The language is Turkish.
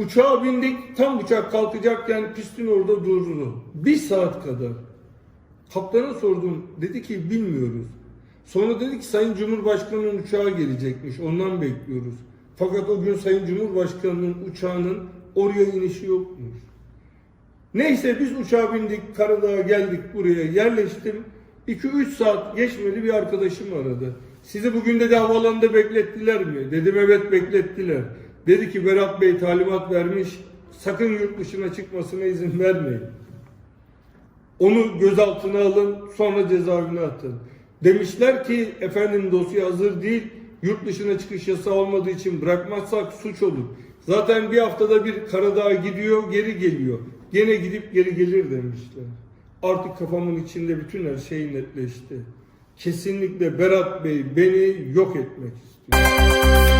Uçağa bindik, tam uçak kalkacakken pistin orada durdu. Bir saat kadar. Kaptana sordum, dedi ki bilmiyoruz. Sonra dedi ki Sayın Cumhurbaşkanı'nın uçağı gelecekmiş, ondan bekliyoruz. Fakat o gün Sayın Cumhurbaşkanı'nın uçağının oraya inişi yokmuş. Neyse biz uçağa bindik, Karadağ'a geldik buraya yerleştim. 2-3 saat geçmedi bir arkadaşım aradı. Sizi bugün de havaalanında beklettiler mi? Dedim evet beklettiler. Dedi ki Berat Bey talimat vermiş, sakın yurt dışına çıkmasına izin vermeyin. Onu gözaltına alın, sonra cezaevine atın. Demişler ki efendim dosya hazır değil, yurt dışına çıkış yasağı olmadığı için bırakmazsak suç olur. Zaten bir haftada bir Karadağ'a gidiyor, geri geliyor. Gene gidip geri gelir demişler. Artık kafamın içinde bütün her şey netleşti. Kesinlikle Berat Bey beni yok etmek istiyor.